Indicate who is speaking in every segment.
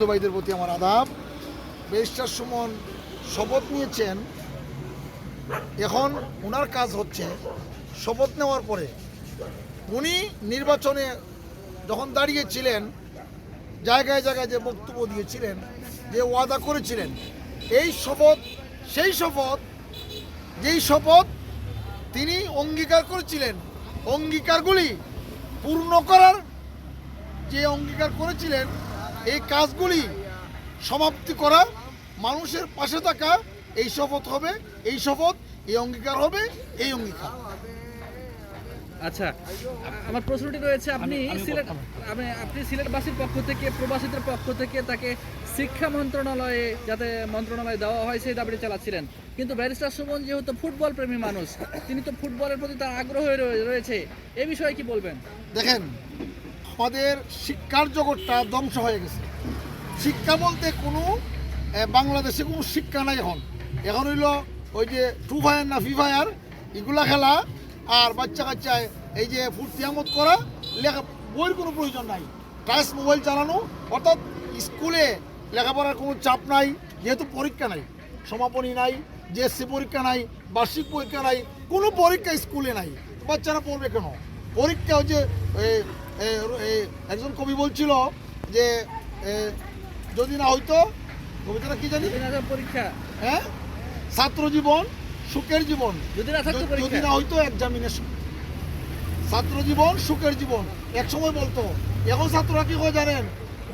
Speaker 1: ভাইদের প্রতি আমার আদাব। ব্যারিস্টার সুমন শপথ নিয়েছেন। এখন ওনার কাজ হচ্ছে শপথ নেওয়ার পরে উনি নির্বাচনে যখন দাঁড়িয়েছিলেন, জায়গায় জায়গায় যে বক্তব্য দিয়েছিলেন, যে ওয়াদা করেছিলেন, এই শপথ, সেই শপথ, যেই শপথ তিনি অঙ্গীকার করেছিলেন, অঙ্গীকারগুলি পূর্ণ করার যে অঙ্গীকার করেছিলেন এই কাজগুলি সমাপ্তি করা মানুষের পাশে থাকা এই শপথ হবে এই শপথ এই অঙ্গীকার হবে এই অঙ্গীকার।
Speaker 2: আচ্ছা আমার প্রশ্নটি রয়েছে আপনি সিলেট আপনি সিলেটবাসীর পক্ষ থেকে প্রবাসীদের পক্ষ থেকে তাকে শিক্ষা মন্ত্রণালয়ে যাতে মন্ত্রণালয়ে দেওয়া হয় সেই দাবিটি চালাচ্ছিলেন। কিন্তু ব্যারিস্টার সুমন যেহেতু ফুটবল প্রেমী মানুষ তিনি তো ফুটবলের প্রতি তার আগ্রহ রয়ে- রয়েছে। এ বিষয়ে কি বলবেন?
Speaker 1: দেখেন আমাদের শিক্ষার জগৎটা ধ্বংস হয়ে গেছে। শিক্ষা বলতে কোনো বাংলাদেশে কোনো শিক্ষা নাই এখন। এখন হইল ওই যে টু ফায়ার না ফি ফায়ার এগুলা খেলা আর বাচ্চা কাচ্চায় এই যে ফুর্তি আমোদ করা, লেখা বইয়ের কোনো প্রয়োজন নাই। টাচ মোবাইল চালানো, অর্থাৎ স্কুলে লেখাপড়ার কোনো চাপ নাই, যেহেতু পরীক্ষা নাই, সমাপনী নাই জিএসসি পরীক্ষা নাই, বার্ষিক পরীক্ষা নাই, কোনো পরীক্ষা স্কুলে নাই। বাচ্চারা পড়বে কেন? পরীক্ষা হচ্ছে একজন কবি বলছিল যে যদি না হইতো কবিতাটা কি জানি?
Speaker 2: পরীক্ষা।
Speaker 1: হ্যাঁ? ছাত্র জীবন সুখের জীবন।
Speaker 2: যদি না থাকতো
Speaker 1: যদি- না হইতো এক্সামিনেশন ছাত্র জীবন সুখের জীবন। এক সময় বলতো এখন ছাত্ররা কি করে জানেন?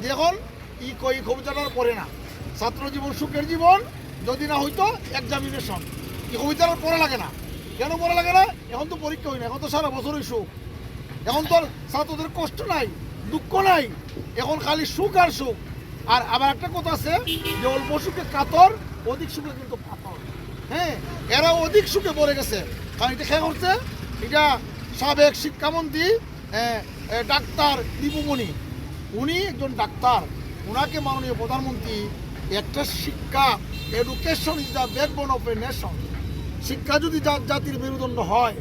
Speaker 1: যে এখন ই কই কবিতাটা পড়ে না। ছাত্র জীবন সুখের জীবন যদি না হইতো এক্সামিনেশন এই কবিতাটা পড়া লাগে না। কেন পড়া লাগে না? এখন তো পরীক্ষা হয় না এখন তো সারা বছরই সুখ। এখন তো ছাত্রদের কষ্ট নাই, দুঃখ নাই, এখন খালি সুখ আর সুখ। আর আবার একটা কথা আছে যে অল্প সুখে কাতর, অধিক সুখে কিন্তু পাতর। হ্যাঁ এরা অধিক সুখে পড়ে গেছে। কারণ এটা খেয়ে করছে, এটা সাবেক শিক্ষামন্ত্রী ডাক্তার দীপুমণি উনি একজন ডাক্তার। ওনাকে মাননীয় প্রধানমন্ত্রী একটা শিক্ষা education is the backbone of a nation শিক্ষা যদি জাতির মেরুদণ্ড হয়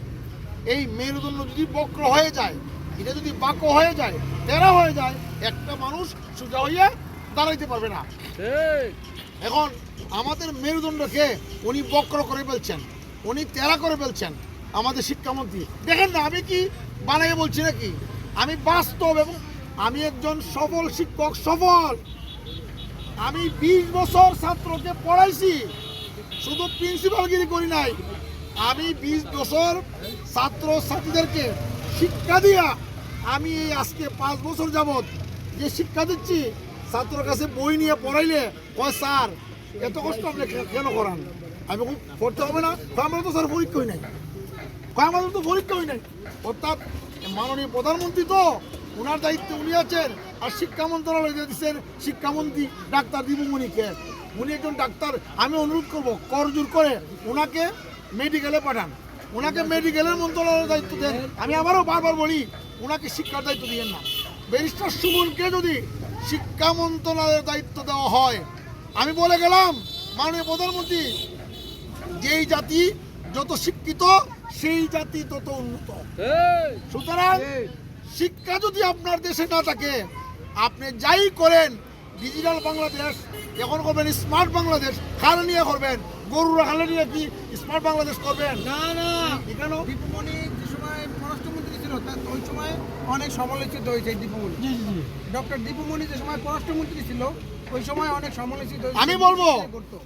Speaker 1: এই মেরুদণ্ড যদি বক্র হয়ে যায় এটা যদি বাঁকো হয়ে যায় তেরা হয়ে যায় একটা মানুষ সোজা হইয়া দাঁড়াইতে পারবে না। এখন আমাদের মেরুদণ্ডকে উনি বক্র করে ফেলছেন উনি তেরা করে ফেলছেন আমাদের শিক্ষামন্ত্রী। দেখেন না আমি কি বানাই বলছি নাকি? আমি বাস্তব এবং আমি একজন সফল শিক্ষক সফল। আমি বিশ বছর ছাত্রকে পড়াইছি শুধু প্রিন্সিপালগিরি করি নাই আমি বিশ বছর ছাত্র ছাত্রীদেরকে শিক্ষা দিয়া আমি এই আজকে পাঁচ বছর যাবত যে শিক্ষা দিচ্ছি, ছাত্রের কাছে বই নিয়ে পড়াইলে কয়, স্যার, এত কষ্ট আপনি কেন করান? আমি পড়তে হবে না আমরা তো স্যার পরীক্ষা হই নাই আমাদের তো পরীক্ষা হই নাই। অর্থাৎ মাননীয় প্রধানমন্ত্রী তো ওনার দায়িত্বে উনি আছেন আর শিক্ষা মন্ত্রণালয় দিচ্ছেন শিক্ষামন্ত্রী ডাক্তার দীপুমণিকে উনি একজন ডাক্তার, আমি অনুরোধ করব, করজোর করে ওনাকে মেডিকেলে পাঠান। ওনাকে মেডিকেলের মন্ত্রণালয়ের দায়িত্ব দেন। আমি আবারও বারবার বলি ওনাকে শিক্ষার দায়িত্ব দিয়েন না। ব্যারিস্টার সুমনকে যদি শিক্ষা মন্ত্রণালয়ের দায়িত্ব দেওয়া হয় আমি বলে গেলাম মাননীয় প্রধানমন্ত্রী যেই জাতি যত শিক্ষিত সেই জাতি তত উন্নত। সুতরাং শিক্ষা যদি আপনার দেশে না থাকে আপনি যাই করেন ডিজিটাল বাংলাদেশ এখন করবেন স্মার্ট বাংলাদেশ খাল নিয়ে করবেন? গরু রাখালে নিয়ে কি স্মার্ট বাংলাদেশ করবেন?
Speaker 3: না না।
Speaker 1: কেন?
Speaker 3: দীপুমণি যে সময় পররাষ্ট্রমন্ত্রী ছিল তার ওই সময় অনেক সমালোচিত হয়েছে দীপুমণি।
Speaker 1: জি জি জি।
Speaker 3: ডক্টর দীপুমণি যে সময় পররাষ্ট্রমন্ত্রী ছিল ওই সময় অনেক সমালোচিত হয়েছে।
Speaker 1: আমি বলব,
Speaker 3: করতো।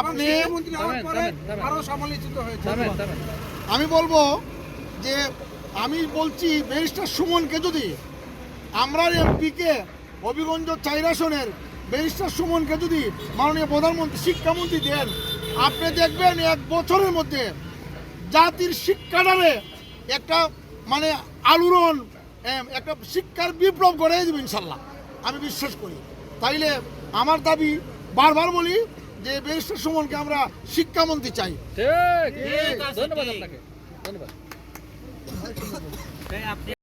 Speaker 1: আপনি
Speaker 3: শিক্ষামন্ত্রী হওয়ার পরে। আরও সমালোচিত হয়েছে।
Speaker 1: আমি বলব যে আমি বলছি ব্যারিস্টার সুমনকে যদি আমরা এমপিকে হবিগঞ্জ চাইরাসনের ব্যারিস্টার সুমনকে যদি মাননীয় প্রধানমন্ত্রী শিক্ষামন্ত্রী দেন আপনি দেখবেন এক বছরের মধ্যে জাতির শিক্ষাটারে একটা মানে আলোড়ন একটা শিক্ষার বিপ্লব গড়ে দেবে ইনশাল্লাহ। আমি বিশ্বাস করি। তাইলে আমার দাবি বারবার বলি যে ব্যারিস্টার সুমনকে আমরা শিক্ষামন্ত্রী চাই।
Speaker 2: ধন্যবাদ আপনাকে। ধন্যবাদ।